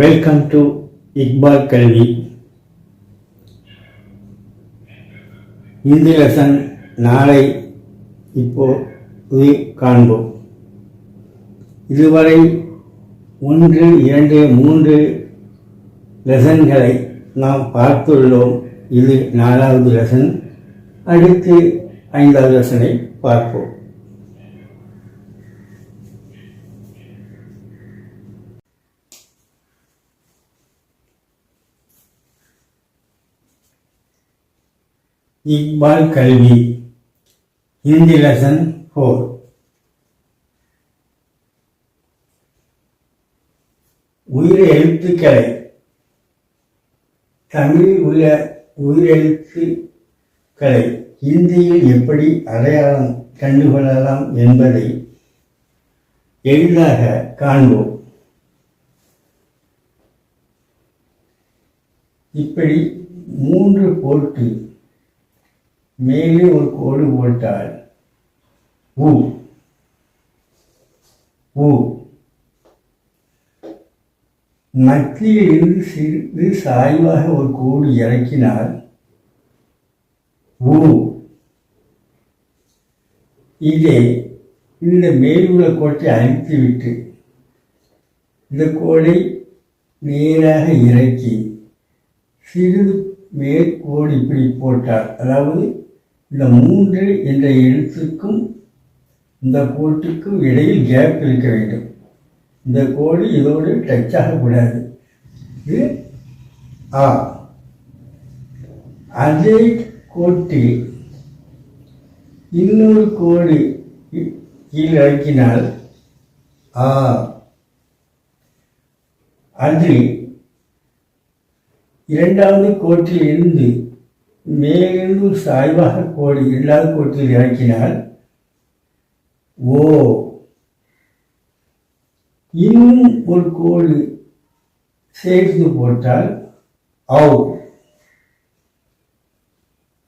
Welcome to Iqbal கல்வி Hindi lesson நாளை இப்போது காண்போம். இதுவரை ஒன்று இரண்டு மூன்று லெசன்களை நாம் பார்த்துள்ளோம். இது நாலாவது லெசன் அடுத்து ஐந்தாவது லெசனை பார்ப்போம். இக்பால் கல்வி. ஹிந்தி லெசன் ஃபோர் உயிர் எழுத்துக்களை. தமிழில் உள்ள உயிரெழுத்துக்களை ஹிந்தியில் எப்படி அடையாளம் கண்டுகொள்ளலாம் என்பதை எளிதாக காண்போம். இப்படி மூன்று போட்டு மேலே ஒரு கோடு போட்டால் உ உ மத்தியில் இருந்து சிறிது சாய்வாக ஒரு கோடு இறக்கினால் உ இதே இந்த மேலுள்ள கோட்டை அழித்துவிட்டு இந்த கோடை நேராக இறக்கி சிறிது மேற்கோடு இப்படி போட்டார் அதாவது இந்த மூன்று என்ற எழுத்துக்கும் இந்த கோட்டுக்கும் இடையில் கேப் இருக்க வேண்டும். இந்த கோடு இதோடு டச் ஆகக்கூடாது. இது ஆ. அதே கோட்டில் இன்னொரு கோடு கீழ் இறக்கினால் ஆ. அது இரண்டாவது கோட்டில் இருந்து மேலிருந்து ஒரு சாய்வாக கோடு இல்லாத கோட்டில் இறக்கினால் ஓ இன்னும் ஒரு கோடு சேர்த்து போட்டால் ஔ.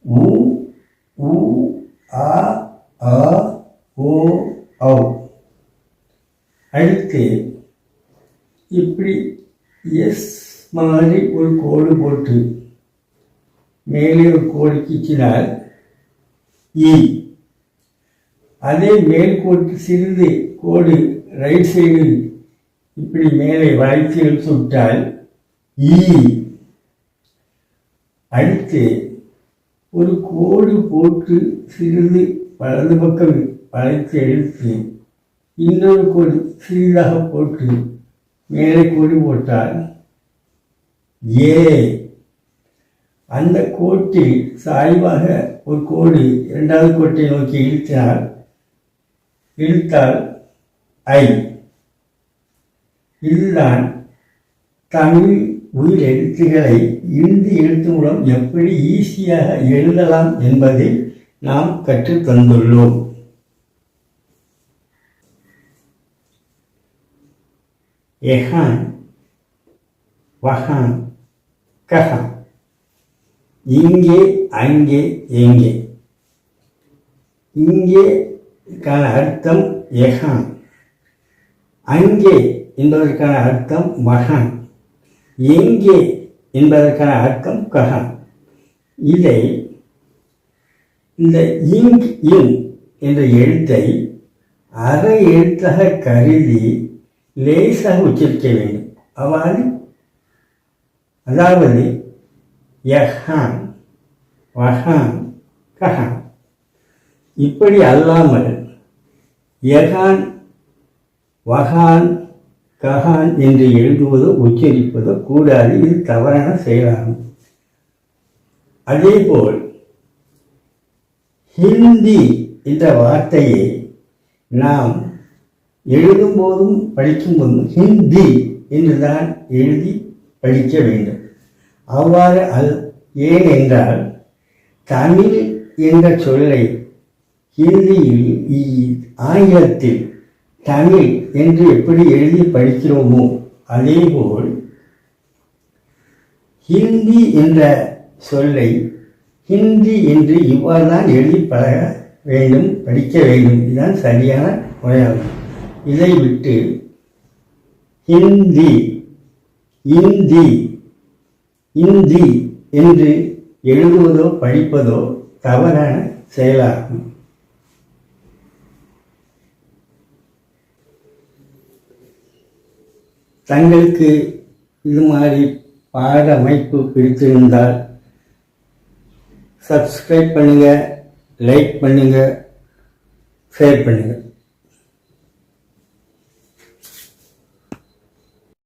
உ உ ஆ ஆ ஓ ஔ. அடுத்து இப்படி எஸ் மாதிரி ஒரு கோடு போட்டு மேலே ஒரு கோடு கீச்சினால் இ e. அதே மேல் கோட்டு சிறிது கோடு ரைட் சைடு இப்படி மேலே வளைத்து இழுத்து விட்டால் ஈ e. அடுத்து ஒரு கோடு போட்டு சிறிது வலது பக்கம் வளைத்து எடுத்து இன்னொரு கோடு சிறிதாக போட்டு மேலே கோடு போட்டால் ஏ அந்த கோட்டில் சாய்வாக ஒரு கோடு இரண்டாவது கோட்டை நோக்கி இழுத்தினால் இழுத்தால் ஐ. இதுதான் தமிழ் உயிர் எழுத்துக்களை இந்தி எழுத்து மூலம் எப்படி ஈஸியாக எழுதலாம் என்பதை நாம் கற்றுத் தந்துள்ளோம். எஹான் வஹான் கஹான். இங்கே அங்கே எங்கே. இங்கேக்கான அர்த்தம் எஹான் அங்கே என்பதற்கான அர்த்தம் மகான். எங்கே என்பதற்கான அர்த்தம் கஹான் இதை இந்த இங் இன் என்ற எழுத்தை அரை எழுத்தாக கருதி லேசாக உச்சரிக்க வேண்டும். அவ்வாறு அதாவது யஹான் வஹான் கஹான். இப்படி அல்லாமல் யஹான் வஹான் கஹான் என்று எழுதுவதோ உச்சரிப்பதோ கூடாது. இது தவறான செயலாகும். அதேபோல் ஹிந்தி என்ற வார்த்தையை நாம் எழுதும்போதும் படிக்கும்போதும் ஹிந்தி என்றுதான் எழுதி படிக்க வேண்டும். அவ்வாறு அல் ஏன் என்றால் தமிழ் என்ற சொல்லை ஹிந்தியில் ஆங்கிலத்தில் தமிழ் என்று எப்படி எழுதி படிக்கிறோமோ அதேபோல் ஹிந்தி என்ற சொல்லை ஹிந்தி என்று இவ்வாறு தான் எழுதி பழக வேண்டும் படிக்க வேண்டும். இதுதான் சரியான முறையாகும். இதை விட்டு ஹிந்தி இந்தி இந்தி என்று எழுதுவதோ படிப்பதோ தவறான செயலாகும். தங்களுக்கு இது மாதிரி பாட அமைப்பு பிடித்திருந்தால் சப்ஸ்கிரைப் பண்ணுங்கள் லைக் பண்ணுங்கள் ஷேர் பண்ணுங்கள்